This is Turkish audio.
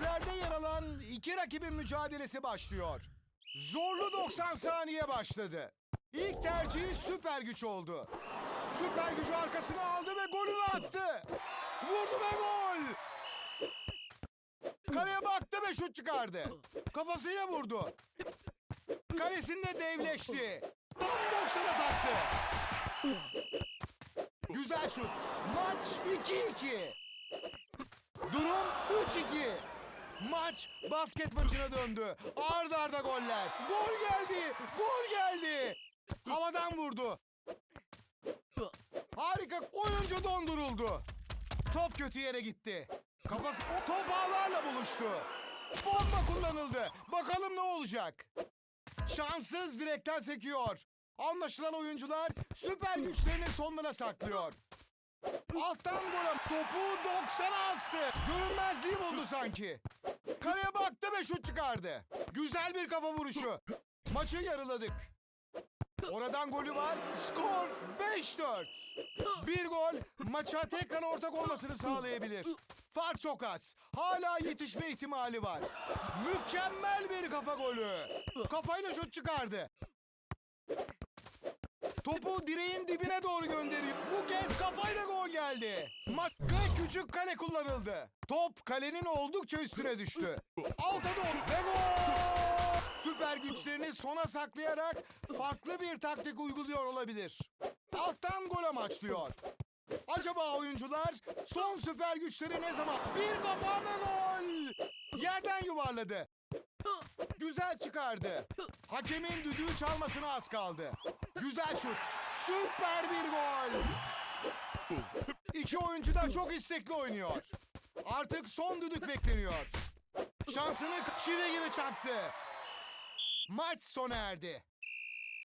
Üstlerde yer alan iki rakibin mücadelesi başlıyor. Zorlu 90 saniye başladı. İlk tercihi süper güç oldu. Süper gücü arkasına aldı ve golünü attı. Vurdu ve gol. Kaleye baktı ve şut çıkardı. Kafasıyla vurdu. Kalesinde devleşti. Tam 90'a taktı. Güzel şut. Maç 2-2. Durum 3-2. Maç basket maçına döndü. Arda arda goller. Gol geldi. Gol geldi. Havadan vurdu. Harika. Oyuncu donduruldu. Top kötü yere gitti. Kafası top ağlarla buluştu. Bomba kullanıldı. Bakalım ne olacak? Şanssız direkten sekiyor. Anlaşılan oyuncular süper güçlerini sonlara saklıyor. Alttan gol topu 90'a astı. Görünmezliği buldu sanki. Kaleye baktı ve şut çıkardı. Güzel bir kafa vuruşu. Maçı yarıladık. Oradan golü var. Skor 5-4. Bir gol maça tekrar ortak olmasını sağlayabilir. Fark çok az. Hala yetişme ihtimali var. Mükemmel bir kafa golü. Kafayla şut çıkardı. Topu direğin dibine doğru gönderiyor. Bu kez kafayla gol geldi. Maç ve küçük kale kullanıldı. Top kalenin oldukça üstüne düştü. Alta doğru ve gol! Süper güçlerini sona saklayarak farklı bir taktik uyguluyor olabilir. Alttan gol amaçlıyor. Acaba oyuncular son süper güçleri ne zaman? Bir kafa ve gol! Yerden yuvarladı. Güzel çıkardı. Hakemin düdüğü çalmasına az kaldı. Güzel şut. Süper bir gol. İki oyuncu da çok istekli oynuyor. Artık son düdük bekleniyor. Şansını çivi gibi çaktı. Maç sona erdi.